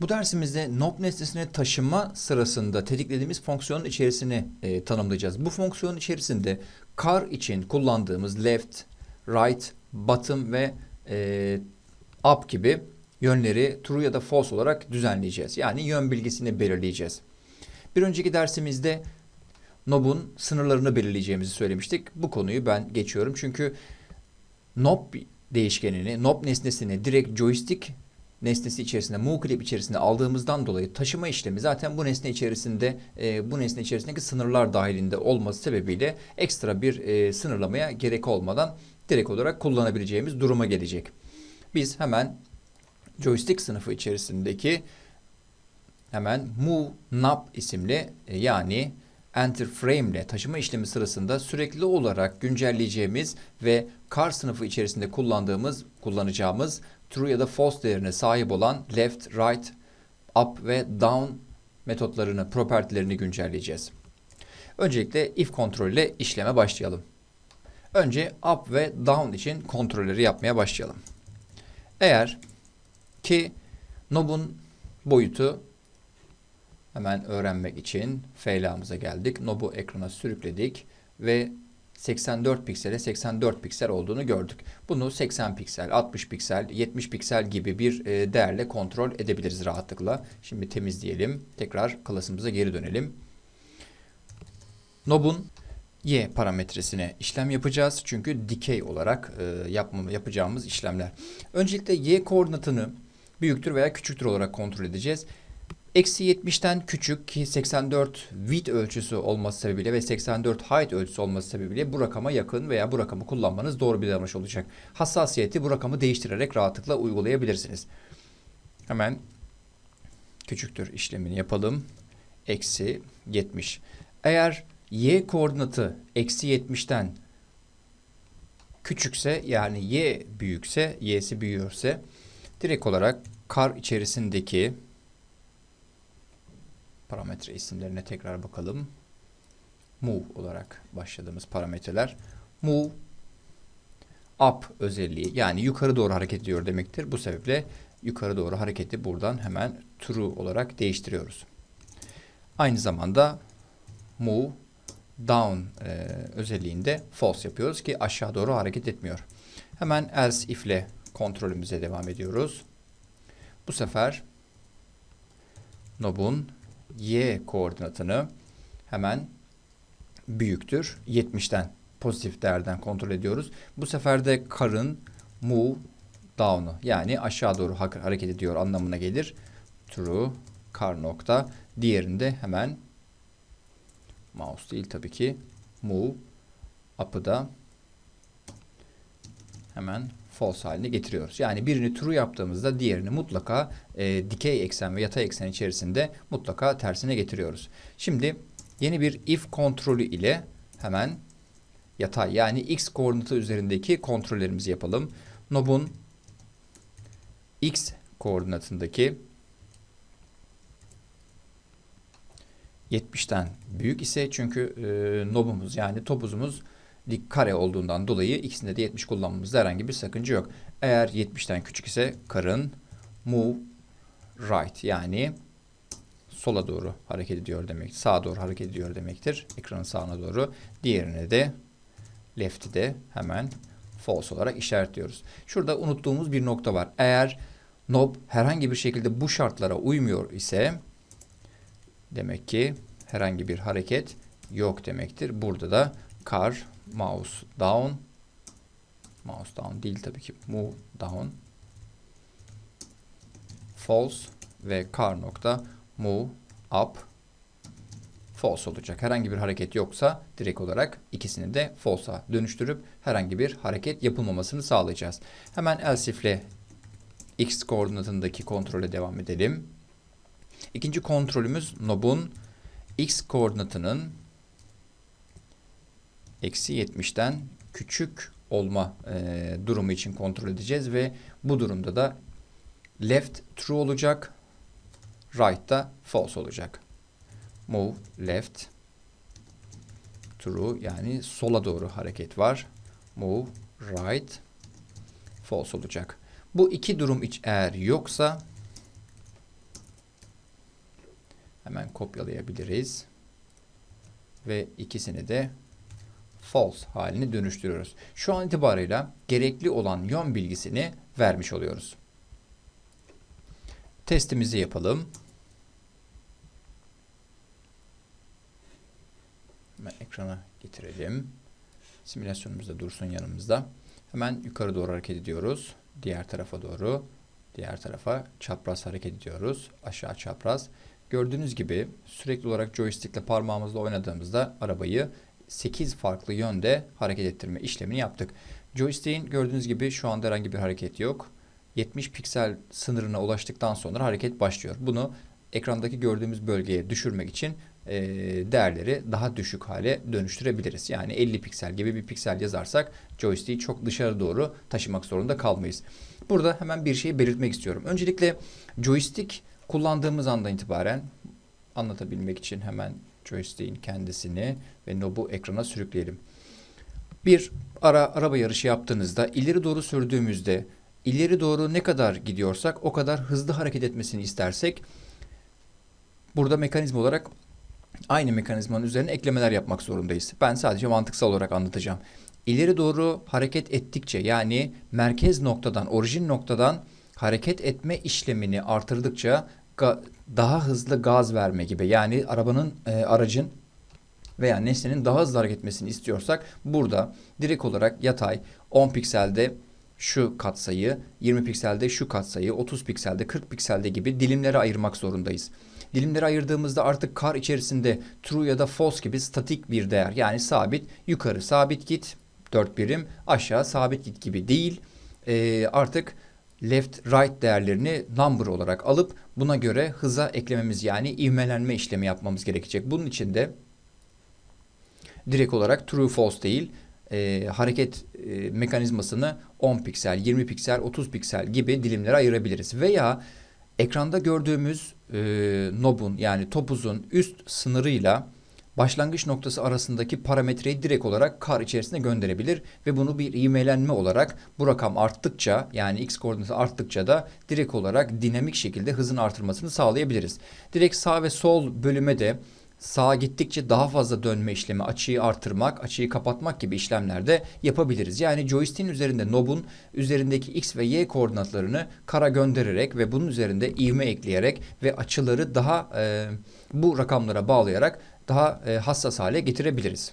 Bu dersimizde knob nesnesini taşıma sırasında tetiklediğimiz fonksiyonun içerisini e, tanımlayacağız. Bu fonksiyonun içerisinde car için kullandığımız left, right, bottom ve e, up gibi yönleri true ya da false olarak düzenleyeceğiz. Yani yön bilgisini belirleyeceğiz. Bir önceki dersimizde knob'un sınırlarını belirleyeceğimizi söylemiştik. Bu konuyu ben geçiyorum çünkü knob değişkenini, knob nesnesini direkt joystick nesnesi içerisinde, move clip içerisinde aldığımızdan dolayı taşıma işlemi zaten bu nesne içerisinde, e, bu nesne içerisindeki sınırlar dahilinde olması sebebiyle ekstra bir e, sınırlamaya gerek olmadan direkt olarak kullanabileceğimiz duruma gelecek. Biz hemen joystick sınıfı içerisindeki hemen move knob isimli e, yani enter frame ile taşıma işlemi sırasında sürekli olarak güncelleyeceğimiz ve car sınıfı içerisinde kullandığımız, kullanacağımız true ya da false değerine sahip olan left, right, up ve down metotlarını, propertilerini güncelleyeceğiz. Öncelikle if kontrol ile işleme başlayalım. Önce up ve down için kontrolleri yapmaya başlayalım. Eğer ki knob'un boyutu hemen öğrenmek için feylamıza geldik. Knob'u ekrana sürükledik ve 84 piksele 84 piksel olduğunu gördük. Bunu 80 piksel, 60 piksel, 70 piksel gibi bir e, değerle kontrol edebiliriz rahatlıkla. Şimdi temizleyelim. Tekrar klasımıza geri dönelim. Knob'un y parametresine işlem yapacağız. Çünkü dikey olarak e, yapmamı yapacağımız işlemler. Öncelikle y koordinatını büyüktür veya küçüktür olarak kontrol edeceğiz. Eksi 70'ten küçük ki 84 width ölçüsü olması sebebiyle ve 84 height ölçüsü olması sebebiyle bu rakama yakın veya bu rakamı kullanmanız doğru bir davranış olacak. Hassasiyeti bu rakamı değiştirerek rahatlıkla uygulayabilirsiniz. Hemen küçüktür işlemini yapalım. Eksi 70. Eğer y koordinatı eksi 70'ten küçükse yani y büyükse, y'si büyüyorsa direkt olarak kar içerisindeki parametre isimlerine tekrar bakalım. Move olarak başladığımız parametreler. Move up özelliği yani yukarı doğru hareket ediyor demektir. Bu sebeple yukarı doğru hareketi buradan hemen true olarak değiştiriyoruz. Aynı zamanda move down e, özelliğinde false yapıyoruz ki aşağı doğru hareket etmiyor. Hemen else if ile kontrolümüze devam ediyoruz. Bu sefer knob'un y koordinatını hemen büyüktür 70'ten pozitif değerden kontrol ediyoruz. Bu sefer de karın move down'u yani aşağı doğru hareket ediyor anlamına gelir. True kar nokta. Diğerinde hemen mouse değil tabii ki move up'ı da hemen false haline getiriyoruz. Yani birini true yaptığımızda diğerini mutlaka e, dikey eksen ve yatay eksen içerisinde mutlaka tersine getiriyoruz. Şimdi yeni bir if kontrolü ile hemen yatay yani x koordinatı üzerindeki kontrollerimizi yapalım. Knob'un x koordinatındaki 70'ten büyük ise çünkü e, nobumuz yani topuzumuz dik kare olduğundan dolayı ikisinde de 70 kullanmamızda herhangi bir sakınca yok. Eğer 70'ten küçük ise karın move right yani sola doğru hareket ediyor demek. Sağa doğru hareket ediyor demektir. Ekranın sağına doğru. Diğerine de left'i de hemen false olarak işaretliyoruz. Şurada unuttuğumuz bir nokta var. Eğer knob herhangi bir şekilde bu şartlara uymuyor ise demek ki herhangi bir hareket yok demektir. Burada da car mouse down mouse down değil tabii ki move down false ve car nokta move up false olacak. Herhangi bir hareket yoksa direkt olarak ikisini de false'a dönüştürüp herhangi bir hareket yapılmamasını sağlayacağız. Hemen else x koordinatındaki kontrole devam edelim. İkinci kontrolümüz knob'un x koordinatının eksi 70'ten küçük olma e, durumu için kontrol edeceğiz ve bu durumda da left true olacak, right da false olacak. Move left true yani sola doğru hareket var. Move right false olacak. Bu iki durum eğer yoksa hemen kopyalayabiliriz. Ve ikisini de false haline dönüştürüyoruz. Şu an itibarıyla gerekli olan yön bilgisini vermiş oluyoruz. Testimizi yapalım. Hemen ekrana getirelim. Simülasyonumuz da dursun yanımızda. Hemen yukarı doğru hareket ediyoruz. Diğer tarafa doğru. Diğer tarafa çapraz hareket ediyoruz. Aşağı çapraz. Gördüğünüz gibi sürekli olarak joystickle parmağımızla oynadığımızda arabayı 8 farklı yönde hareket ettirme işlemini yaptık. Joystick'in gördüğünüz gibi şu anda herhangi bir hareket yok. 70 piksel sınırına ulaştıktan sonra hareket başlıyor. Bunu ekrandaki gördüğümüz bölgeye düşürmek için e, değerleri daha düşük hale dönüştürebiliriz. Yani 50 piksel gibi bir piksel yazarsak joystick'i çok dışarı doğru taşımak zorunda kalmayız. Burada hemen bir şeyi belirtmek istiyorum. Öncelikle joystick kullandığımız andan itibaren anlatabilmek için hemen joystick'in kendisini ve knob'u ekrana sürükleyelim. Bir ara araba yarışı yaptığınızda ileri doğru sürdüğümüzde ileri doğru ne kadar gidiyorsak o kadar hızlı hareket etmesini istersek burada mekanizma olarak aynı mekanizmanın üzerine eklemeler yapmak zorundayız. Ben sadece mantıksal olarak anlatacağım. İleri doğru hareket ettikçe yani merkez noktadan, orijin noktadan hareket etme işlemini artırdıkça daha hızlı gaz verme gibi yani arabanın e, aracın veya nesnenin daha hızlı hareket etmesini istiyorsak burada direkt olarak yatay 10 pikselde şu katsayı, 20 pikselde şu katsayı, 30 pikselde, 40 pikselde gibi dilimlere ayırmak zorundayız. Dilimleri ayırdığımızda artık kar içerisinde true ya da false gibi statik bir değer yani sabit yukarı sabit git 4 birim aşağı sabit git gibi değil. Ee, artık left right değerlerini number olarak alıp buna göre hıza eklememiz yani ivmelenme işlemi yapmamız gerekecek. Bunun için de direkt olarak true false değil e, hareket e, mekanizmasını 10 piksel, 20 piksel, 30 piksel gibi dilimlere ayırabiliriz. Veya ekranda gördüğümüz e, nobun yani topuzun üst sınırıyla başlangıç noktası arasındaki parametreyi direkt olarak kar içerisine gönderebilir ve bunu bir ivmelenme olarak bu rakam arttıkça yani x koordinatı arttıkça da direkt olarak dinamik şekilde hızın artırmasını sağlayabiliriz. Direkt sağ ve sol bölüme de sağa gittikçe daha fazla dönme işlemi, açıyı artırmak, açıyı kapatmak gibi işlemlerde yapabiliriz. Yani joystick'in üzerinde knob'un üzerindeki x ve y koordinatlarını kara göndererek ve bunun üzerinde ivme ekleyerek ve açıları daha e, bu rakamlara bağlayarak daha e, hassas hale getirebiliriz.